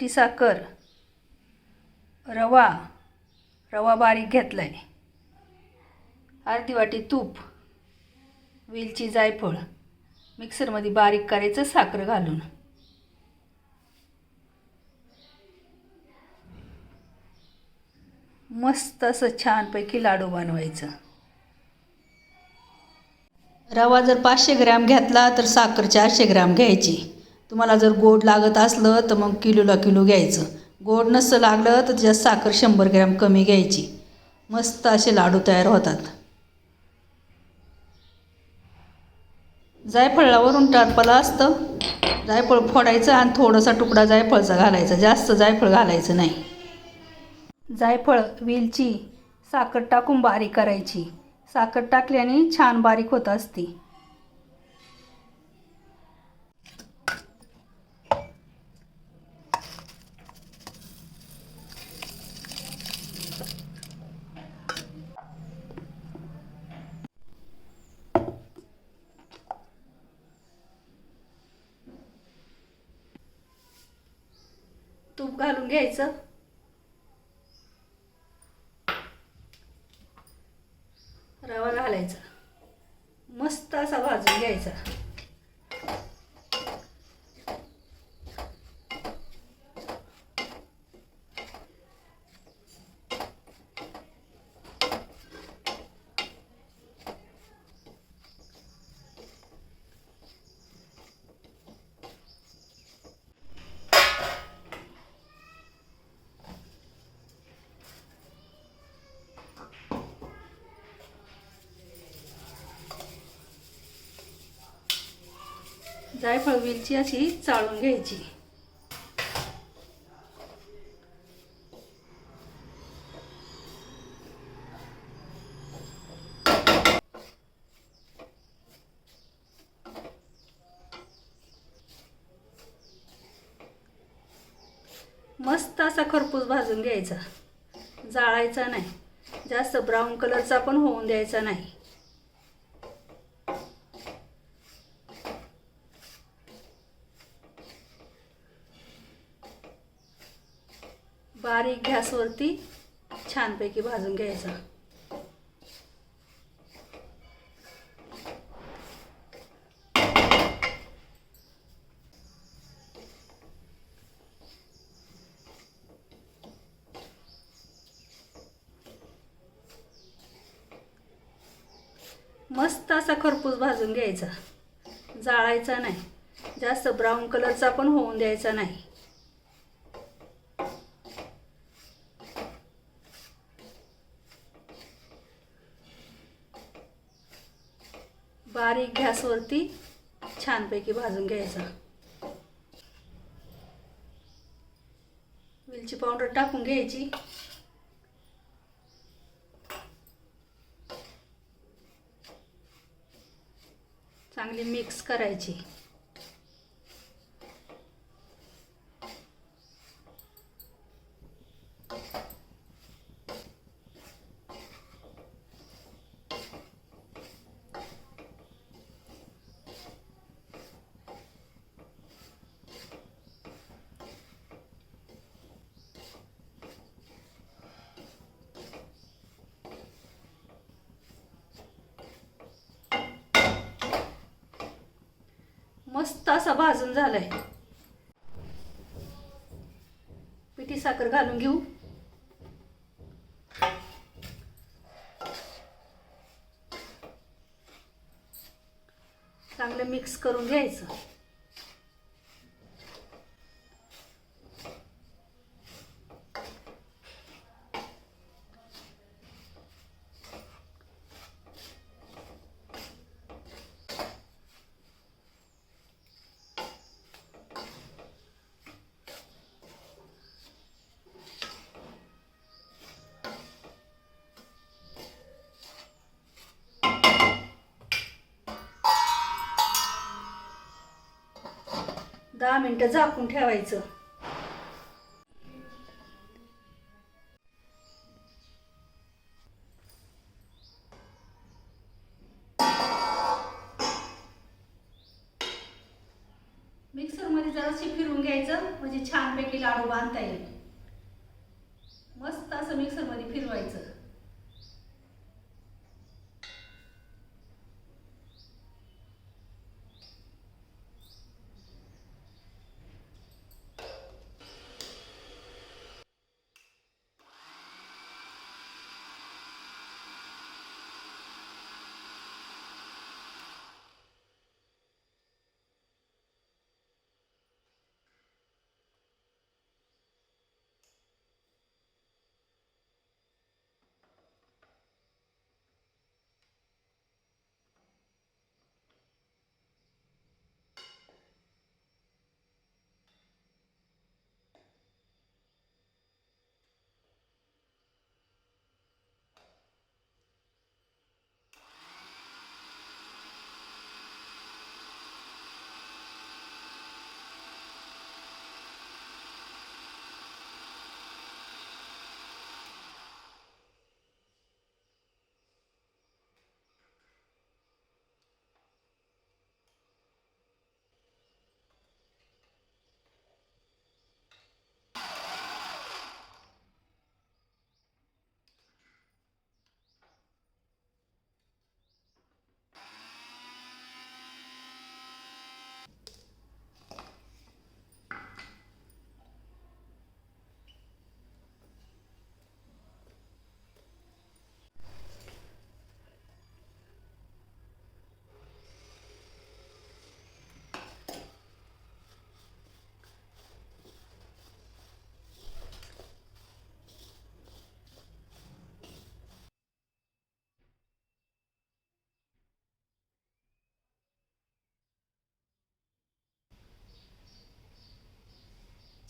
पिठी साखर रवा रवा बारीक घेतला आहे अर्धी वाटी तूप वेलची जायफळ मिक्सरमध्ये बारीक करायचं साखर घालून. मस्त असं छानपैकी लाडू बनवायचं. रवा जर पाचशे ग्रॅम घेतला तर साखर चारशे ग्रॅम घ्यायची. तुम्हाला जर गोड लागत असलं तर मग किलोला किलो घ्यायचं. गोड नसतं लागलं तर त्याच्यात साखर शंभर ग्रॅम कमी घ्यायची. मस्त असे लाडू तयार होतात. जायफळावरून टारपाला असतं. जायफळ फोडायचं आणि थोडासा तुकडा जायफळचा घालायचा. जास्त जायफळ घालायचं नाही. जायफळ वेलची साखर टाकून बारीक करायची. साखर टाकल्याने छान बारीक होत असते तूप घालून घ्यायचं रवा घालायचा मस्त असा भाजून घ्यायचा जायफळ वेलची अशी चाळून घ्यायची. मस्त असा खरपूस भाजून घ्यायचा. जाळायचा नाही. जास्त ब्राऊन कलरचा पण होऊन द्यायचा नाही. बारीक गॅसवरती छानपैकी भाजून घ्यायचा. मस्त असा खरपूस भाजून घ्यायचा. जाळायचा नाही. जास्त ब्राऊन कलरचा पण होऊन द्यायचा नाही बारीक गॅसवरती छानपैकी भाजून घ्यायचा. वेलची पावडर टाकून घ्यायची. चांगली मिक्स करायची. मस्त असा भाजून झालाय. पिठी साखर घालून घेऊ. चांगलं मिक्स करून घ्यायचं. दहा मिनटं झाकून ठेवायचं. मिक्सरमध्ये जराशी फिरून घ्यायचं म्हणजे छानपैकी लाडू बांधता येईल. मस्त असं मिक्सरमध्ये फिरवायचं.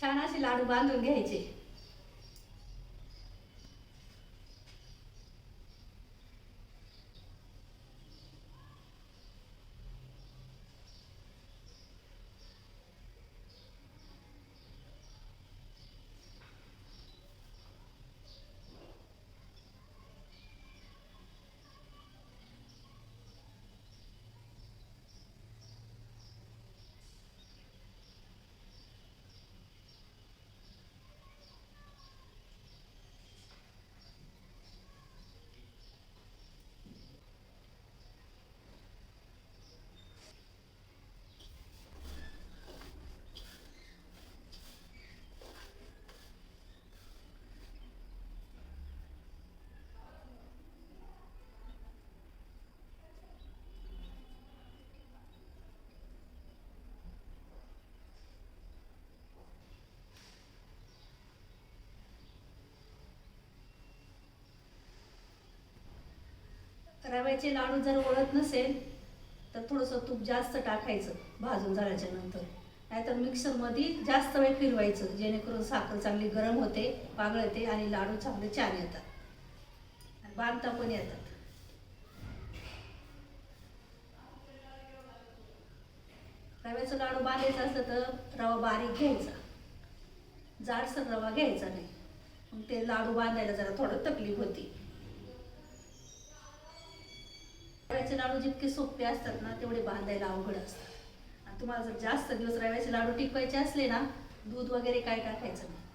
छान असे लाडू बांधून घ्यायचे. रव्याचे लाडू जर ओळत नसेल तर थोडंसं तूप जास्त टाकायचं भाजून झाल्याच्यानंतर. नाहीतर मिक्सरमध्ये जास्त वेळ फिरवायचं जेणेकरून साखर चांगली गरम होते पागळते आणि लाडू चांगले छान येतात. आणि बांधता पण येतात. रव्याचं लाडू बांधायचं असलं तर रवा बारीक घ्यायचा. जाडसर रवा घ्यायचा नाही. मग ते लाडू बांधायला जरा थोडं तकलीफ होती. रव्याचे लाडू जितके सोपे असतात ना तेवढे बांधायला अवघड असतात. आणि तुम्हाला जर जास्त दिवस रव्याचे लाडू टिकवायचे असले ना दूध वगैरे काय टाकायचं नाही.